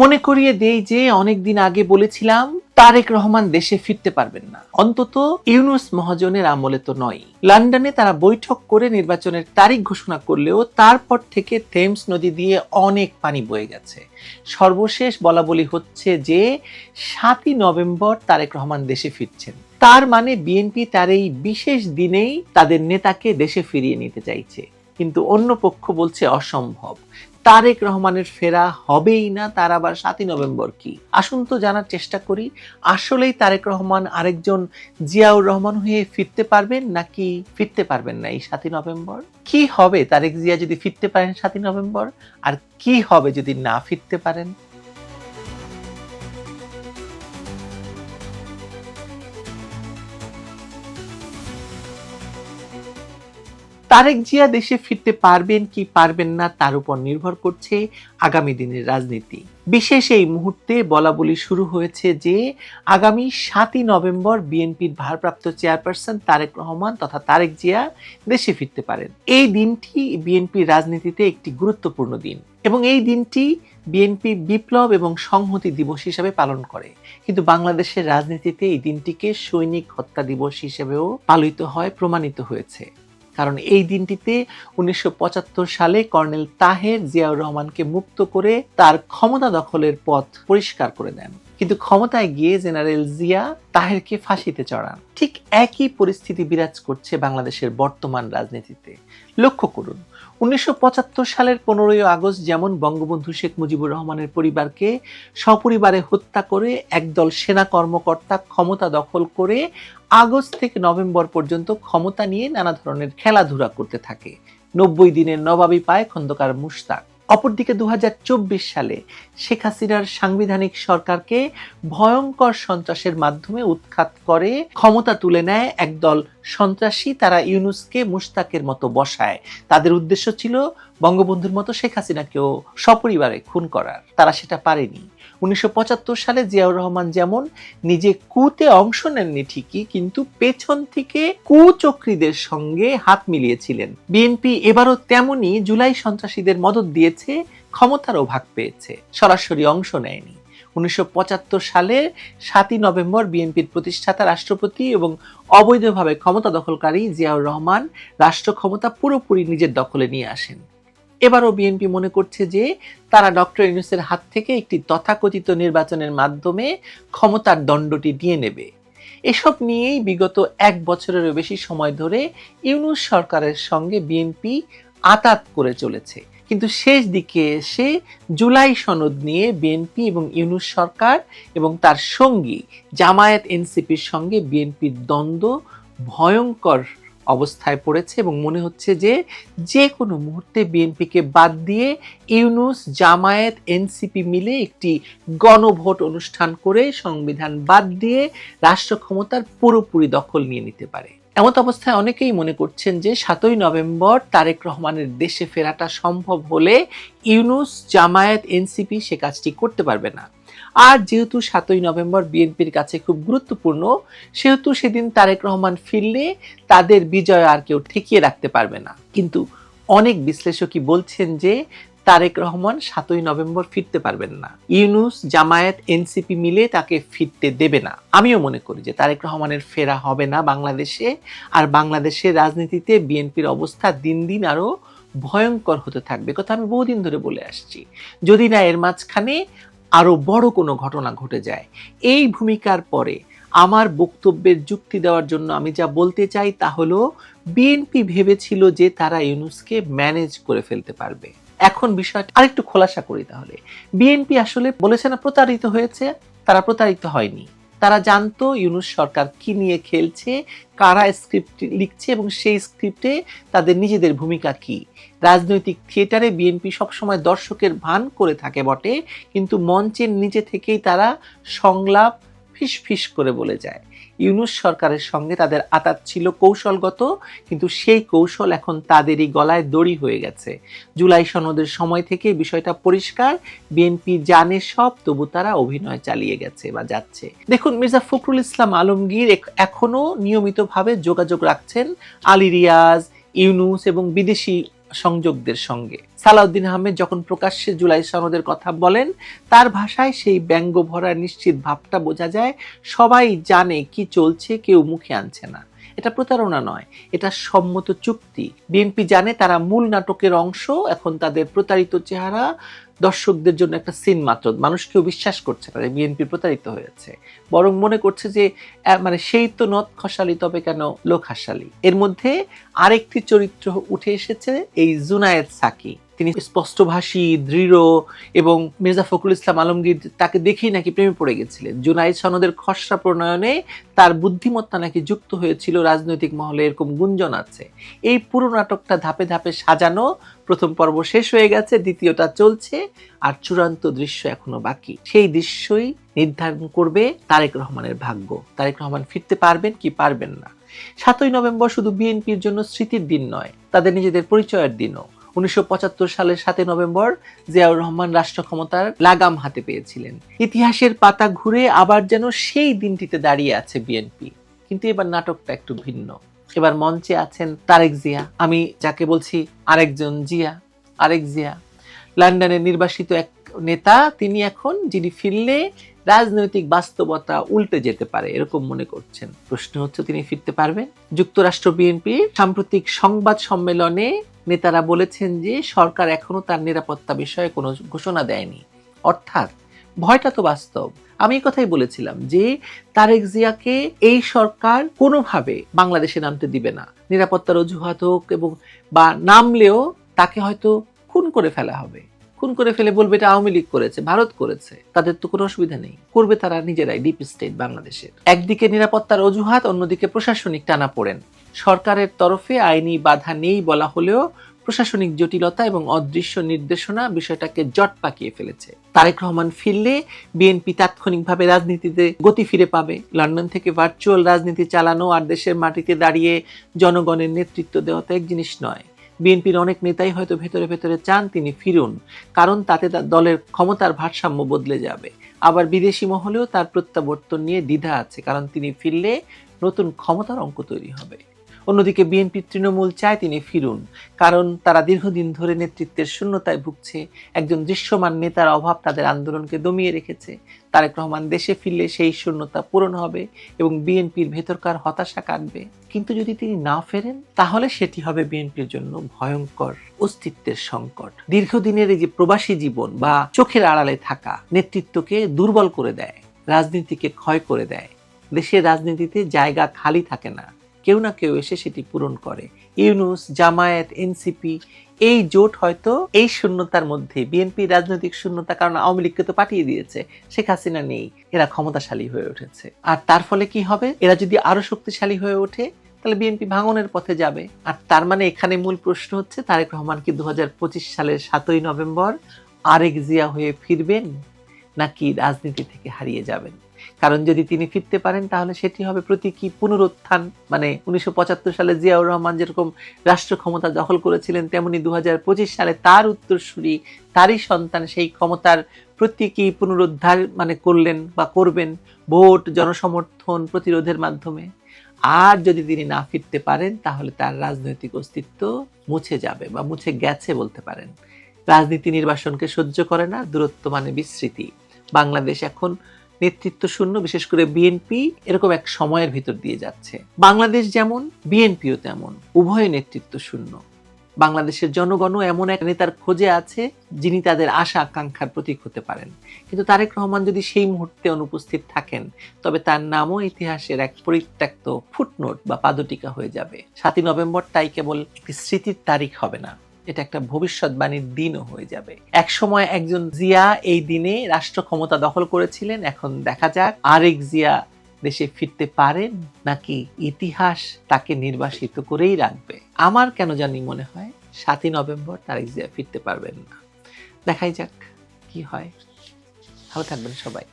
মনে করিয়ে দেই যে অনেকদিন আগে বলেছিলাম, তারেক রহমান দেশে ফিরতে পারবেন না। অন্তত ইউনুস মহাজনের আমলে তো নয়। লন্ডনে তারা বৈঠক করে নির্বাচনের তারিখ ঘোষণা করলেও তারপর থেকে থেমস নদী দিয়ে অনেক পানি বয়ে গেছে। সর্বশেষ বলা বলি হচ্ছে যে, সাতই নভেম্বর তারেক রহমান দেশে ফিরছেন। তার মানে বিএনপি তার এই বিশেষ দিনেই তাদের নেতাকে দেশে ফিরিয়ে নিতে চাইছে। কিন্তু অন্য পক্ষ বলছে অসম্ভব। তারেক রহমানের ফেরা হবেই না, তার আবার সাতই নভেম্বর কি? আসুন তো জানার চেষ্টা করি, আসলেই তারেক রহমান আরেকজন জিয়াউর রহমান হয়ে ফিরতে পারবেন নাকি ফিরতে পারবেন না এই সাতই নভেম্বর? কি হবে তারেক জিয়া যদি ফিরতে পারেন সাতই নভেম্বর? আর কি হবে যদি না ফিরতে পারেন? তারেক জিয়া দেশে ফিরতে পারবেন কি পারবেন না তার উপর নির্ভর করছে আগামী দিনের রাজনীতি। বিশেষ এই মুহূর্তে বলা বলি শুরু হয়েছে যে আগামী সাতই নভেম্বর বিএনপির ভারপ্রাপ্ত চেয়ারপারসন তারেক রহমান তথা তারেক জিয়া দেশে ফিরতে পারেন। এই দিনটি বিএনপির রাজনীতিতে একটি গুরুত্বপূর্ণ দিন এবং এই দিনটি বিএনপি বিপ্লব এবং সংহতি দিবস হিসাবে পালন করে। কিন্তু বাংলাদেশের রাজনীতিতে এই দিনটিকে সৈনিক হত্যা দিবস হিসেবেও পালিত হয়, প্রমাণিত হয়েছে। কারণ এই দিনটিতে উনিশশো পঁচাত্তর সালে কর্নেল তাহের জিয়াউর রহমানকে মুক্ত করে তার ক্ষমতা দখলের পথ পরিষ্কার করে দেন। কিন্তু ক্ষমতায় গিয়ে জেনারেল জিয়া তাহেরকে ফাঁসিতে চড়ান। ঠিক একই পরিস্থিতি বিরাজ করছে বাংলাদেশের বর্তমান রাজনীতিতে। লক্ষ্য করুন উনিশশো পঁচাত্তর সালের পনেরোই আগস্ট যেমন বঙ্গবন্ধু শেখ মুজিবুর রহমানের পরিবারকে সপরিবারে হত্যা করে একদল সেনা কর্মকর্তা ক্ষমতা দখল করে আগস্ট থেকে নভেম্বর পর্যন্ত ক্ষমতা নিয়ে নানা ধরনের খেলাধুলা করতে থাকে। নব্বই দিনের নবাবী পায় খন্দকার মুশতাক। অপরদিকে দু হাজার চব্বিশ সালে শেখ হাসিনার সাংবিধানিক সরকারকে ভয়ঙ্কর সন্ত্রাসের মাধ্যমে উৎখাত করে, ক্ষমতা তুলে নেয় একদল সন্ত্রাসী তারা ইউনুসকে মুস্তাকের মতো বসায়। তাদের উদ্দেশ্য ছিল বঙ্গবন্ধুর মতো শেখ হাসিনাকেও সপরিবারে খুন করার। তারা সেটা পারেনি। উনিশশো পঁচাত্তর সালে জিয়াউর রহমান যেমন নিজে কুতে অংশ নেননি ঠিকই, কিন্তু পেছন থেকে কুচক্রীদের সঙ্গে হাত মিলিয়েছিলেন। বিএনপি এবারও তেমনি জুলাই সন্ত্রাসীদের মদত দিয়েছে, ক্ষমতারও ভাগ পেয়েছে, সরাসরি অংশ নেয়নি। উনিশশো পঁচাত্তর সালে সাতই নভেম্বর বিএনপির প্রতিষ্ঠাতা রাষ্ট্রপতি এবং অবৈধভাবে ক্ষমতা দখলকারী জিয়াউর রহমান রাষ্ট্র ক্ষমতা পুরোপুরি নিজের দখলে নিয়ে আসেন। এবারও বিএনপি মনে করছে যে তারা ডক্টর ইউনুসের হাত থেকে একটি তথাকথিত নির্বাচনের মাধ্যমে ক্ষমতার দণ্ডটি দিয়ে নেবে। এসব নিয়েই বিগত এক বছরেরও বেশি সময় ধরে ইউনুস সরকারের সঙ্গে বিএনপি আতাত করে চলেছে। কিন্তু শেষ দিকে এসে জুলাই সনদ নিয়ে বিএনপি এবং ইউনুস সরকার এবং তার সঙ্গী জামায়াত এনসিপির সঙ্গে বিএনপির দ্বন্দ্ব ভয়ঙ্কর অবস্থায় পড়েছে এবং মনে হচ্ছে যে যে কোনো মুহূর্তে বিএনপিকে বাদ দিয়ে ইউনুস, জামায়াত, এনসিপি মিলে একটি গণভোট অনুষ্ঠান করে সংবিধান বাদ দিয়ে রাষ্ট্র ক্ষমতার পুরোপুরি দখল নিয়ে নিতে পারে। এমত অবস্থায় অনেকেই মনে করছেন যে সাতই নভেম্বর তারেক রহমানের দেশে ফেরাটা সম্ভব হলে ইউনুস, জামায়াত, এনসিপি সে কাজটি করতে পারবে না। আর যেহেতু সাতই নভেম্বর বিএনপির কাছে খুব গুরুত্বপূর্ণ, সেহেতু সেদিন তারেক রহমান ফিরলে তাদের বিজয় আর কেউ ঠেকিয়ে রাখতে পারবে না। কিন্তু অনেক বিশ্লেষকই বলছেন যে তারেক রহমান সাতই নভেম্বর ফিরতে পারবেন না। ইউনুস, জামায়াত, এনসিপি মিলে তাকে ফিরতে দেবে না। আমিও মনে করি যে তারেক রহমানের ফেরা হবে না বাংলাদেশে। আর বাংলাদেশের রাজনীতিতে বিএনপির অবস্থা দিন দিন আরও ভয়ঙ্কর হতে থাকবে। কথা আমি বহুদিন ধরে বলে আসছি। যদি না এর মাঝখানে আরও বড় কোনো ঘটনা ঘটে যায়। এই ভূমিকার পরে আমার বক্তব্যের যুক্তি দেওয়ার জন্য আমি যা বলতে চাই তা হলো, বিএনপি ভেবেছিল যে তারা ইউনুসকে ম্যানেজ করে ফেলতে পারবে। এখন বিষয়টা আরেকটু খোলাসা করি তাহলে। বিএনপি আসলে বলেছে না প্রতারিত হয়েছে, তারা প্রতারিত হয়নি। তারা জানতো ইউনুস সরকার কি নিয়ে খেলছে, কারা স্ক্রিপ্ট লিখছে এবং সেই স্ক্রিপ্টে তাদের নিজেদের ভূমিকা কি। রাজনৈতিক থিয়েটারে বিএনপি সবসময় দর্শকের ভান করে থাকে বটে, কিন্তু মঞ্চের নিচে থেকেই তারা সংলাপ ফিস ফিস করে বলে যায়। ইউনুস সরকারের সঙ্গে তাদের আতাত ছিল কৌশলগত, কিন্তু সেই কৌশল এখন তাদেরই গলায় দড়ি হয়ে গেছে। জুলাই সনদের সময় থেকে বিষয়টা পরিষ্কার, বিএনপি জানে সব, তবু তারা অভিনয় চালিয়ে গেছে বা যাচ্ছে। দেখুন, মির্জা ফখরুল ইসলাম আলমগীর এখ- এখনও নিয়মিতভাবে যোগাযোগ রাখছেন আলী রিয়াজ, ইউনুস এবং বিদেশি সংযোগদের সঙ্গে। সালাউদ্দিন আহমেদ যখন প্রকাশ্যে জুলাই সনদের কথা বলেন, তার ভাষায় সেই ব্যঙ্গ ভরা নিশ্চিত ভাবটা বোঝা যায়, সবাই জানে কি চলছে, কেউ মুখে আনছে না। এটা প্রতারণা নয়, এটা সম্মত চুক্তি। বিএনপি জানে তারা মূল নাটকের অংশ, এখন তাদের প্রতারিত চেহারা দর্শকদের জন্য একটা সিন মাত্র। মানুষ কেউ বিশ্বাস করছে না বিএনপি প্রতারিত হয়েছে। বরং মনে করছে যে মানে সেই তো নদ খসালি, তবে কেন লোক হাসালি। এর মধ্যে আরেকটি চরিত্র উঠে এসেছে, এই জুনায়েদ সাকি। তিনি স্পষ্টভাষী, দৃঢ় এবং মির্জা ফখরুল ইসলাম আলমগীর তাকে দেখেই নাকি প্রেমে পড়ে গেছিলেন। জুনাইদ সনদের খসড়া প্রণয়নে তার বুদ্ধিমত্তা নাকি যুক্ত হয়েছিল রাজনৈতিক মহলে এরকম গুঞ্জন আছে। এই পুরো নাটকটা ধাপে ধাপে সাজানো, প্রথম পর্ব শেষ হয়ে গেছে, দ্বিতীয়টা চলছে, আর চূড়ান্ত দৃশ্য এখনও বাকি। সেই দৃশ্যই নির্ধারণ করবে তারেক রহমানের ভাগ্য। তারেক রহমান ফিরতে পারবেন কি পারবেন না। সাতই নভেম্বর শুধু বিএনপির জন্য স্মৃতির দিন নয়, তাদের নিজেদের পরিচয়ের দিনও। উনিশশো পঁচাত্তর সালের সাতই নভেম্বর জিয়াউর রহমান রাষ্ট্র ক্ষমতার লাগাম হাতে পেয়েছিলেন। ইতিহাসের পাতা ঘুরে আবার যেন সেই দিনটিতে দাঁড়িয়ে আছে বিএনপি। কিন্তু এবার নাটকটা একটু ভিন্ন। এবার মঞ্চে আছেন তারেক জিয়া। আমি যাকে বলছি আরেকজন জিয়া, আরেক জিয়া। লন্ডনের নির্বাসিত এক নেতা, তিনি এখন যিনি ফিরলে রাজনৈতিক বাস্তবতা উল্টে যেতে পারে, এরকম মনে করছেন। প্রশ্ন হচ্ছে, তিনি ফিরতে পারবেন? যুক্তরাষ্ট্র বিএনপি সাম্প্রতিক সংবাদ সম্মেলনে নেতারা বলেছেন যে সরকার এখনও তার নিরাপত্তা বিষয়ে কোনো ঘোষণা দেয়নি। অর্থাৎ ভয়টা তো বাস্তব। আমি এই কথাই বলেছিলাম যে তারেক জিয়াকে এই সরকার কোনোভাবে বাংলাদেশে নামতে দিবে না। নিরাপত্তার অজুহাত হোক এবং বা নামলেও তাকে হয়তো খুন করে ফেলা হবে। খুন করে ফেলে বলবে এটা আওয়ামী লীগ করেছে, ভারত করেছে। তাদের তো কোনো অসুবিধা নেই। করবে তারা নিজেরাই, ডিপ স্টেট বাংলাদেশের। একদিকে নিরাপত্তার অজুহাত, অন্যদিকে প্রশাসনিক টানা পড়েন সরকারের তরফে আইনি বাধা নেই বলা হলেও প্রশাসনিক জটিলতা এবং অদৃশ্য নির্দেশনা বিষয়টাকে জট পাকিয়ে ফেলেছে। তারেক রহমান ফিরলে বিএনপি তাৎক্ষণিকভাবে রাজনীতিতে গতি ফিরে পাবে। লন্ডন থেকে ভার্চুয়াল রাজনীতি চালানো আর দেশের মাটিতে দাঁড়িয়ে জনগণের নেতৃত্ব দেওয়া তো এক জিনিস নয়। বিএনপির অনেক নেতাই হয়তো ভেতরে ভেতরে চান তিনি ফিরুন, কারণ তাতে তার দলের ক্ষমতার ভারসাম্য বদলে যাবে। আবার বিদেশি মহলেও তার প্রত্যাবর্তন নিয়ে দ্বিধা আছে, কারণ তিনি ফিরলে নতুন ক্ষমতার অঙ্ক তৈরি হবে। অন্যদিকে বিএনপির তৃণমূল চায় তিনি ফিরুন, কারণ তারা দীর্ঘদিন ধরে নেতৃত্বের শূন্যতায় ভুগছে, একজন দৃশ্যমান নেতার অভাব তাদের আন্দোলনকে দমিয়ে রেখেছে। তারেক রহমান দেশে ফিরলে সেই শূন্যতা পূরণ হবে এবং বিএনপির ভেতরকার হতাশা কাটবে। কিন্তু যদি তিনি না ফেরেন, তাহলে সেটি হবে বিএনপির জন্য ভয়ঙ্কর অস্তিত্বের সংকট। দীর্ঘদিনের এই যে প্রবাসী জীবন বা চোখের আড়ালে থাকা নেতৃত্বকে দুর্বল করে দেয়, রাজনীতিকে ক্ষয় করে দেয়। দেশের রাজনীতিতে জায়গা খালি থাকে না। কেউ না কেউ এসে সেটি পূরণ করে। ইউনুস, জামায়াত, এনসিপি, এই জোট হয়তো এই শূন্যতার মধ্যে বিএনপি রাজনৈতিক শূন্যতা কারণ আওয়ামী লীগকে তো পাঠিয়ে দিয়েছে, শেখ হাসিনা নেই, এরা ক্ষমতাশালী হয়ে উঠেছে। আর তার ফলে কি হবে? এরা যদি আরও শক্তিশালী হয়ে ওঠে, তাহলে বিএনপি ভাঙনের পথে যাবে। আর তার মানে এখানে মূল প্রশ্ন হচ্ছে, তারেক রহমান কি দু হাজার পঁচিশ সালের সাতই নভেম্বর আরেক জিয়া হয়ে ফিরবেন, নাকি রাজনীতি থেকে হারিয়ে যাবেন? কারণ যদি তিনি ফিরতে পারেন, তাহলে সেটি হবে প্রতীকী পুনরুত্থান। মানে উনিশশো পঁচাত্তর সালে জিয়াউর রহমান যেরকম রাষ্ট্র ক্ষমতা দখল করেছিলেন, তেমনি দু হাজার পঁচিশ সালে তার উত্তরসূরি, তারই সন্তান সেই ক্ষমতার প্রতীকী পুনরুদ্ধার মানে করলেন বা করবেন ভোট, জনসমর্থন, প্রতিরোধের মাধ্যমে। আর যদি তিনি না ফিরতে পারেন, তাহলে তার রাজনৈতিক অস্তিত্ব মুছে যাবে বা মুছে গেছে বলতে পারেন। রাজনীতি নির্বাসনকে সহ্য করে না, দূরত্ব মানে বিস্মৃতি বাংলাদেশ এখন নেতৃত্ব শূন্য, বিশেষ করে বিএনপি এরকম এক সময়ের ভিতর দিয়ে যাচ্ছে। বাংলাদেশ যেমন বিএনপিও তেমন, উভয় নেতৃত্ব শূন্য। বাংলাদেশের জনগণও এমন এক নেতার খোঁজে আছে, যিনি তাদের আশা আকাঙ্ক্ষার প্রতীক হতে পারেন। কিন্তু তারেক রহমান যদি সেই মুহূর্তে অনুপস্থিত থাকেন, তবে তার নামও ইতিহাসের এক পরিত্যক্ত ফুটনোট বা পাদটিকা হয়ে যাবে। সাতই নভেম্বর তাই কেবল স্মৃতির তারিখ হবে না। এটা একটা ভবিষ্যৎবাণীর দিনও হয়ে যাবে। এক সময় একজন জিয়া এই দিনে রাষ্ট্র ক্ষমতা দখল করেছিলেন, এখন দেখা যাক আরেক জিয়া দেশে ফিরতে পারেন নাকি ইতিহাস তাকে নির্বাসিত করেই রাখবে। আমার কেন জানি মনে হয় সাতই নভেম্বর তারেক জিয়া ফিরতে পারবেন না। দেখাই যাক কি হয়। ভালো থাকবেন সবাই।